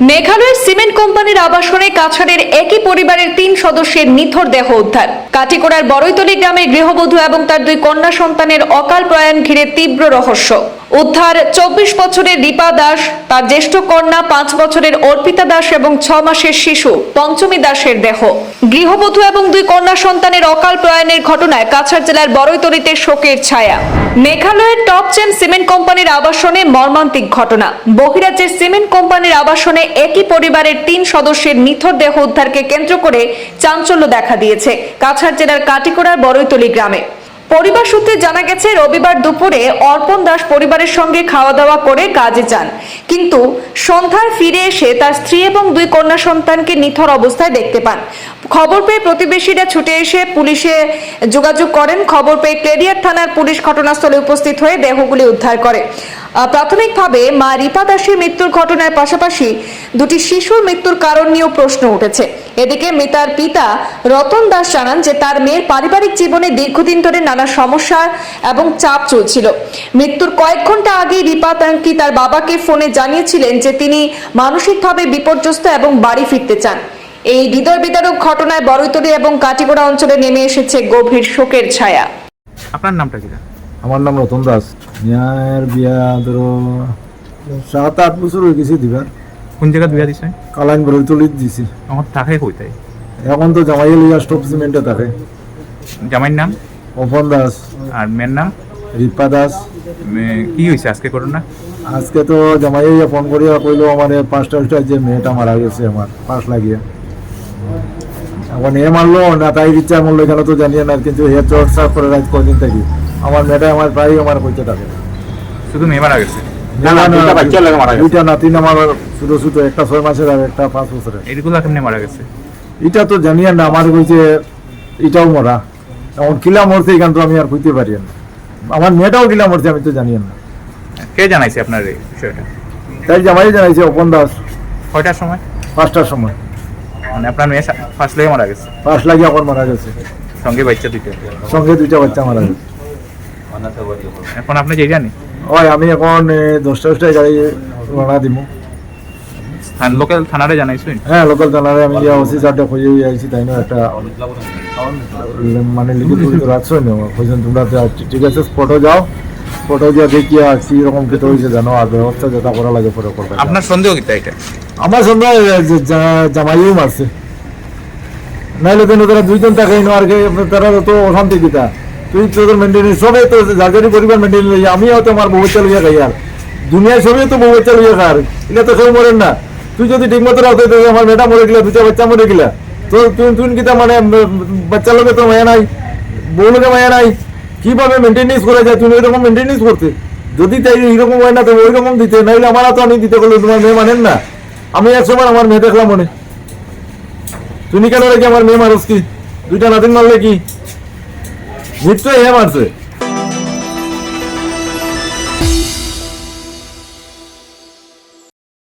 মেঘালয়ের সিমেন্ট কোম্পানির আবাসনে কাছাড়ের একই পরিবারের তিন সদস্যের নিথর দেহ উদ্ধার। কাটিকোড়ার বড়ইতলি গ্রামের গৃহবধূ এবং তার দুই কন্যা সন্তানের অকাল প্রয়াণ ঘিরে তীব্র রহস্য। উদ্ধার চব্বিশ বছরের দীপা দাস, তার জ্যেষ্ঠ কন্যা পাঁচ বছরের অর্পিতা দাস এবং ছ মাসের শিশু পঞ্চমী দাসের দেহ। গৃহবধূ এবং দুই কন্যা সন্তানের অকাল প্রয়াণের ঘটনায় কাছাড় জেলার বড়ইতলিতে শোকের ছায়া। মেঘালয়ের টপ চেন সিমেন্ট কোম্পানির আবাসনে মর্মান্তিক ঘটনা। বহিরাজ্যের সিমেন্ট কোম্পানির আবাসনে একই পরিবারের তিন সদস্যের নিথর দেহ উদ্ধারকে কেন্দ্র করে চাঞ্চল্য দেখা দিয়েছে কাছাড় জেলার কাটিকোড়ার বড়ইতলি গ্রামে। পরিবার সূত্রে জানা গেছে, রবিবার দুপুরে অর্পণ দাস পরিবারের সঙ্গে খাওয়া দাওয়া করে কাজে যান। কিন্তু সন্ধ্যায় ফিরে এসে তার স্ত্রী এবং দুই কন্যা সন্তানকে নিথর অবস্থায় দেখতে পান। খবর পেয়ে প্রতিবেশীরা ছুটে এসে পুলিশে যোগাযোগ করেন। খবর পেয়ে ক্লেরিয়ার থানার পুলিশ ঘটনাস্থলে উপস্থিত হয়ে দেহগুলি উদ্ধার করে। প্রাথমিকভাবে মা রিপা দাসের মৃত্যুর ঘটনার পাশাপাশি দুটি শিশুর মৃত্যুর কারণ নিয়েও প্রশ্ন উঠেছে। এদিকে মৃতার পিতা রতন দাস জানান যে তার মেয়ের পারিবারিক জীবনে দীর্ঘদিন ধরে নানা সমস্যা এবং চাপ চলছিল। মৃত্যুর কয়েক ঘণ্টা আগে রিপা তাঙ্কি তার বাবাকে ফোনে জানিয়েছিলেন যে তিনি মানসিকভাবে বিপর্যস্ত এবং বাড়ি ফিরতে চান। এই হৃদয় বিদারক ঘটনায় বড়ইতলী এবং কাটিগোড়া অঞ্চলে নেমে এসেছে গভীর শোকের ছায়া। আপনার নামটা কি? আমার নাম রতন দাস। মিয়ার বিয়া ধরো সাত আট বছর হয়ে গেছে দিবার। কোন জায়গা বিয়া দিছে? কালাইন বড় তুলি দিছি। আমার থাকে কইতাই এখন তো জামাই লিয়া স্টপ সিমেন্টে থাকে। জামাইর নাম? অপন দাস। আর মেয়ের নাম? রিপা দাস। মে- কি হয়েছে আজকে ঘটনা? আজকে তো জামাই ফোন করিয়া কইলো আমার পাঁচটা যে মেয়েটা মারা গেছে আমার পাশ লাগিয়ে। এখন এ মারলো না তাই ইচ্ছা মরলো কেন তো জানিয়ে না কিন্তু হে চর্চা করে রাখ কদিন থাকি। আমার মেয়েটা আমার প্রায় আমার কইতে থাকে। শুধু মেয়ে মারা গেছে? না, না, দুইটা বাচ্চা লাগে মারা গেছে। দুইটা নাতিন আমার ছোট ছোট একটা ছয় মাসের আর একটা পাঁচ বছরের। এইগুলো কেমনে মারা গেছে? এটা তো জানিয়ে না আমার কইছে এটাও মরা। এখন কিলা মরছে এখান তো আমি আর কইতে পারি না। আমার মেয়েটাও কিলা মরছে আমি তো না। কে জানাইছে আপনার এই বিষয়টা? তাই জামাই জানাইছে অপন দাস। কয়টার সময়? পাঁচটার সময়। মানে আপনার মেয়ে ফার্স্ট লেগে মারা গেছে? পাঁচ লাগে আমার মারা গেছে। সঙ্গে বাচ্চা দুইটা। সঙ্গে দুইটা বাচ্চা মারা গেছে। এখন আপনি যে জানি? ওই আমি এখন দশটা দশটায় গাড়ি রওনা দিব লোকাল থানারে জানাইছেন হ্যাঁ লোকাল থানারে আমি গিয়া ওসি সারটা খুঁজে আইছি তাই না? একটা মানে লিখিত লিখিত রাখছো না কইছেন তোমরা ঠিক আছে স্পটে যাও। স্পটে গিয়া দেখিয়া কি রকম খেতে হয়েছে জানো আর ব্যবস্থা যেটা করা লাগে পরে করবে। আপনার সন্দেহ কিতা এটা? আমার সন্ধ্যা জামাইও মারছে। নাইলে তো তারা দুইজন থাকে আর তারা তো অশান্তি দিতা তুই তোদের মেনটেন সবে তো জাগরি পরিবার মেনটেন লই আমিও তো আমার বউ বাচ্চা লইয়া খাই আর। দুনিয়ায় সবে তো বাচ্চা লইয়া খার এটা তো কেউ মরেন না। তুই যদি ঠিক মতো রাখতে আমার মেয়েটা মরে গেলা দুটা বাচ্চা মরে গেলা। তো তুই তুই কিতা মানে উম, বাচ্চার লোকে তো মায়া নাই বউ লোকে মায়া নাই। কীভাবে মেনটেনেন্স করা যায়? তুমি ওইরকম মেনটেনেন্স করতে। যদি তাই এইরকম হয় না তো ওইরকম দিতে নাইলে আমার তো আমি দিতে করলে তোমার মেয়ে মানেন না। আমি একশোবার আমার মেয়ে দেখলাম মনে। তুমি কেন রেখে আমার মেয়ে মানুষ কি? দুইটা নাতিন মারলে কি? নিশ্চয়ই হে মারছে।